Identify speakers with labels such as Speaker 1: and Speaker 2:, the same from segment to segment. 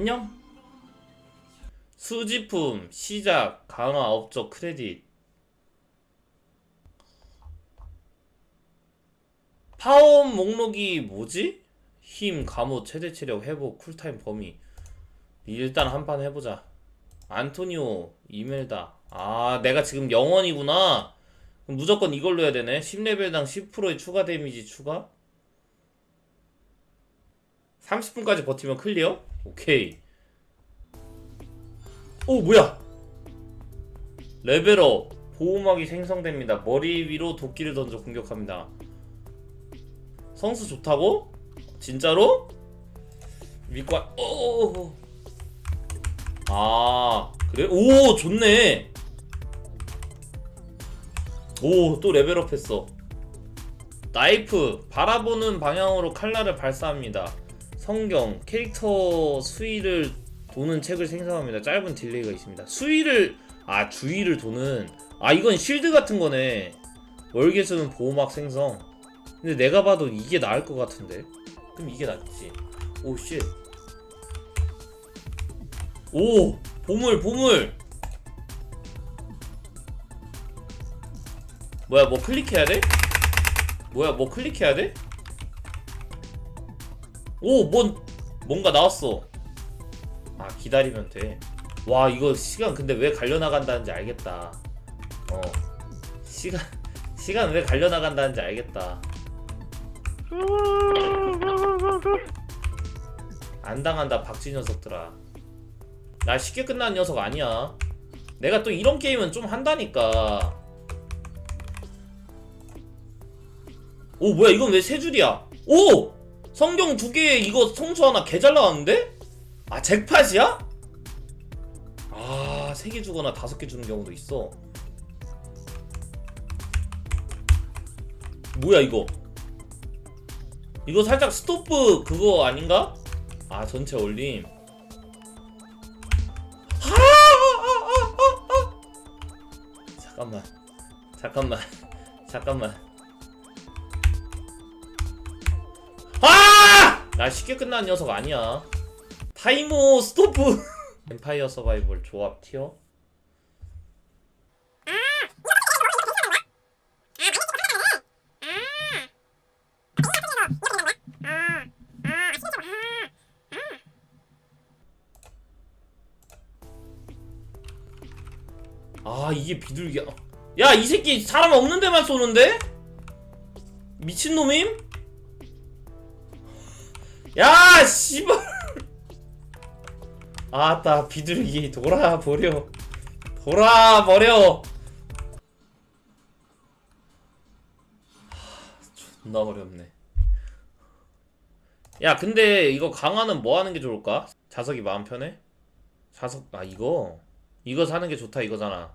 Speaker 1: 안녕. 수지품 시작 강화 업적 크레딧. 파원 목록이 뭐지? 힘, 감호, 최대 체력, 회복, 쿨타임 범위. 일단 한 판 해보자. 안토니오, 이멜다. 아 내가 지금 영원이구나. 무조건 이걸로 해야 되네. 10레벨당 10%의 추가 데미지 추가 30분까지 버티면 클리어? 오케이 오 뭐야 레벨업 보호막이 생성됩니다 머리 위로 도끼를 던져 공격합니다 성수 좋다고? 진짜로? 밑과 오. 아 그래? 오 좋네. 오 또 레벨업 했어. 나이프 바라보는 방향으로 칼날을 발사합니다. 성경 캐릭터 수위를 도는 책을 생성합니다. 짧은 딜레이가 있습니다. 수위를 아 주위를 도는 아 이건 쉴드 같은 거네. 월계 수는 보호막 생성. 근데 내가 봐도 이게 나을 것 같은데. 그럼 이게 낫지. 오 쉣. 오 보물 보물. 뭐야 뭐 클릭해야 돼? 뭐야 뭐 클릭해야 돼? 오 뭔 뭔가 나왔어. 아 기다리면 돼. 와 이거 시간 근데 왜 갈려 나간다는지 알겠다. 어 시간 시간 왜 갈려 나간다는지 알겠다. 안 당한다 박쥐 녀석들아 나 쉽게 끝나는 녀석 아니야 내가 또 이런 게임은 좀 한다니까 오 뭐야 이건 왜 세 줄이야 오 성경 두 개 이거 성수 하나 개 잘 나왔는데? 아 잭팟이야? 아 세 개 주거나 다섯 개 주는 경우도 있어. 뭐야 이거? 이거 살짝 스토프 그거 아닌가? 아 전체 올림. 아, 아, 아, 아, 잠깐만, 잠깐만, 잠깐만. 나 쉽게 끝난 녀석 아니야. 타이머 스토프. 엠파이어 서바이벌 조합 티어. 아 이게 비둘기야 야 이 새끼 사람 없는 데만 쏘는데? 미친놈임? 야 씨발 아따 비둘기 돌아버려 돌아버려 하, 존나 어렵네 야 근데 이거 강화는 뭐 하는 게 좋을까? 자석이 마음 편해? 자석 아 이거 이거 사는 게 좋다 이거잖아.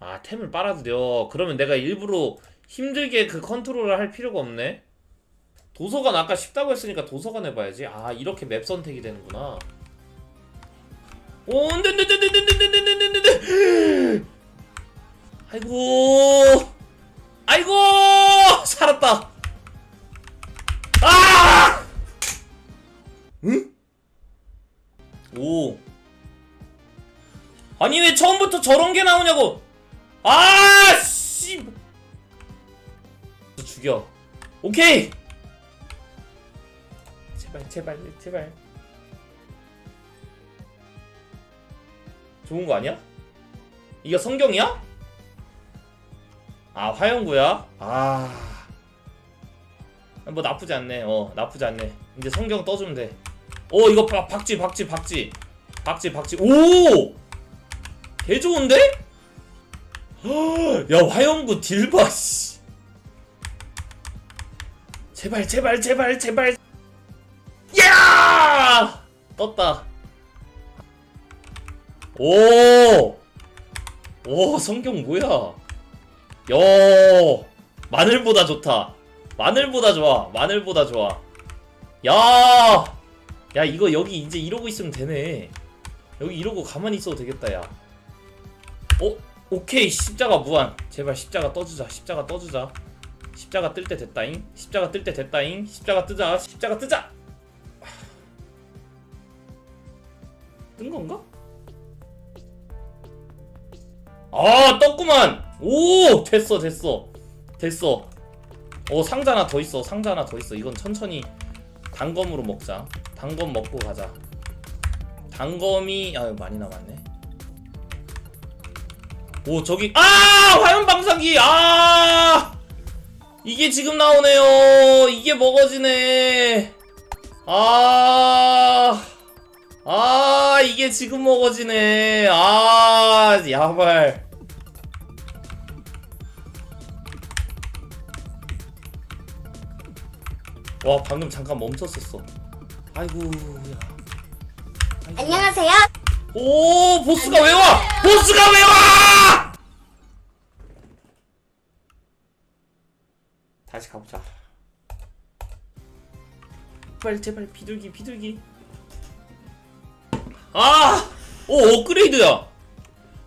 Speaker 1: 아 템을 빨아들여. 그러면 내가 일부러 힘들게 그 컨트롤을 할 필요가 없네. 도서관 아까 쉽다고 했으니까 도서관 해봐야지. 아 이렇게 맵 선택이 되는구나. 오, 안돼안돼안돼안돼안돼안돼 아이고, 아이고, 살았다. 아! 응? 오. 아니 왜 처음부터 저런 게 나오냐고 아 씨. 죽여 오케이 제발 제발 제발 좋은 거 아니야? 이거 성경이야? 아 화영구야? 아 뭐 나쁘지 않네 어 나쁘지 않네 이제 성경 떠주면 돼오 이거 박, 박쥐 박쥐 박쥐 박쥐 박쥐 오! 개 좋은데? 야 화영구 딜봐 씨. 제발 제발 제발 제발 야 떴다. 오! 오 성경 뭐야? 야 마늘보다 좋다. 마늘보다 좋아 마늘보다 좋아. 야! 야 이거 여기 이제 이러고 있으면 되네. 여기 이러고 가만히 있어도 되겠다 야. 어? 오케이 십자가 무한. 제발 십자가 떠주자 십자가 떠주자. 십자가 뜰 때 됐다잉. 십자가 뜰 때 됐다잉. 십자가 뜨자 십자가 뜨자 뜬 건가? 아 떴구만. 오 됐어 됐어. 됐어. 어 상자 하나 더 있어. 상자 하나 더 있어. 이건 천천히 단검으로 먹자. 단검 먹고 가자. 단검이 아 많이 남았네. 오 저기 아 화염 방사기! 아! 이게 지금 나오네요. 이게 먹어지네. 아아 이게 지금 먹어지네 아 야발 와 방금 잠깐 멈췄었어 아이고 야 아이고.
Speaker 2: 안녕하세요.
Speaker 1: 오 보스가 왜 와? 보스가 왜 와? 다시 가보자. 빨리 제발 비둘기 비둘기. 아, 오 업그레이드야.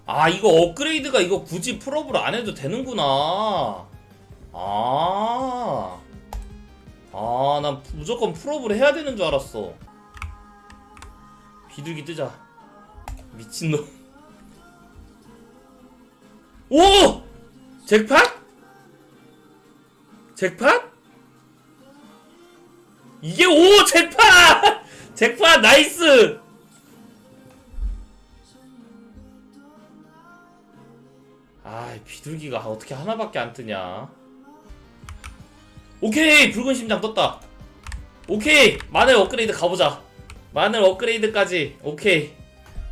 Speaker 1: 아 이거 업그레이드가 이거 굳이 풀업을 안 해도 되는구나. 아, 아, 난 무조건 풀업을 해야 되는 줄 알았어. 비둘기 뜨자. 미친놈. 오! 잭팟? 잭팟? 이게 오! 잭팟! 잭팟 나이스! 비둘기가 어떻게 하나밖에 안 뜨냐? 오케이! 붉은 심장 떴다. 오케이! 마늘 업그레이드 가보자. 마늘 업그레이드까지. 오케이.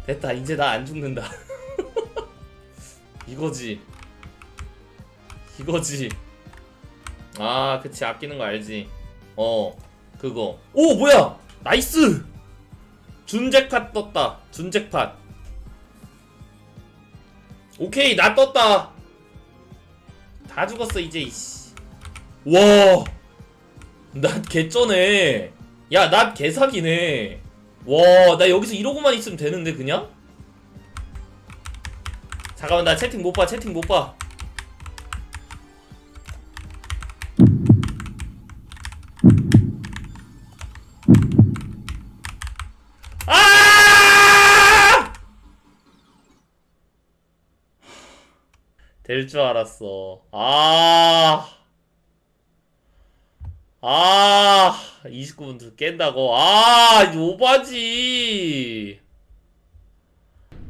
Speaker 1: 됐다 이제 나 안 죽는다 이거지 이거지 아 그치 아끼는 거 알지 어 그거 오 뭐야 나이스 준잭팟 떴다 준잭팟 오케이 나 떴다 다 죽었어 이제 이씨 와나 개쩌네 야나 개사기네 와, 나 여기서 이러고만 있으면 되는데 그냥? 잠깐만 나 채팅 못 봐. 채팅 못 봐. 될 줄 알았어. 아. 아, 29분 깬다고. 아, 오바지.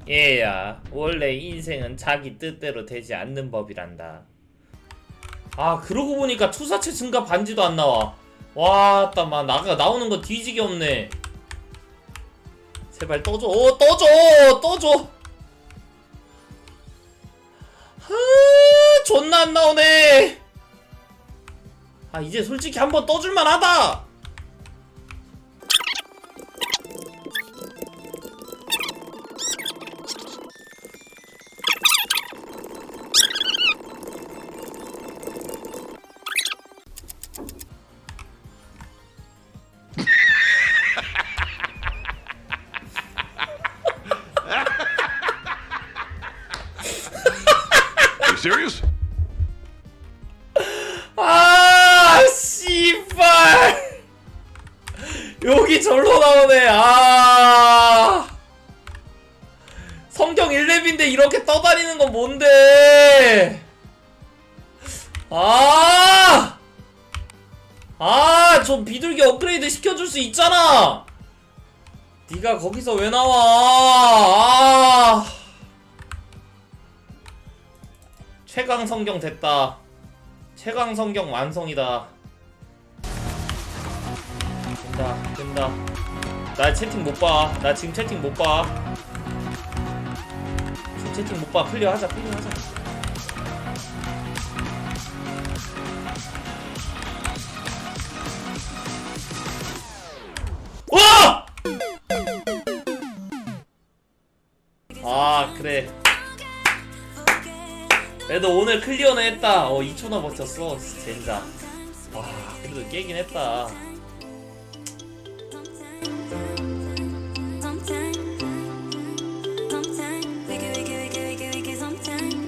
Speaker 1: 얘야, 원래 인생은 자기 뜻대로 되지 않는 법이란다. 아, 그러고 보니까 투사체 증가 반지도 안 나와. 와, 따마 나가 나오는 거 뒤지게 없네. 제발 떠줘, 어, 떠줘, 떠줘. 하, 존나 안 나오네. 아 이제 솔직히 한번 떠줄만 하다
Speaker 3: serious?
Speaker 1: 아 씨발 여기 절로 나오네 아 성경 1렙인데 이렇게 떠다니는 건 뭔데 아 아, 좀 비둘기 업그레이드 시켜줄 수 있잖아. 네가 거기서 왜 나와? 아. 최강 성경 됐다. 최강 성경 완성이다. 된다, 된다. 나 채팅 못 봐. 나 지금 채팅 못 봐. 지금 채팅 못 봐. 클리어 하자, 클리어 하자. 와! 아, 그래. 그래도 오늘 클리어는 했다. 어, 2초나 버텼어. 젠장. 와, 그래도 깨긴 했다.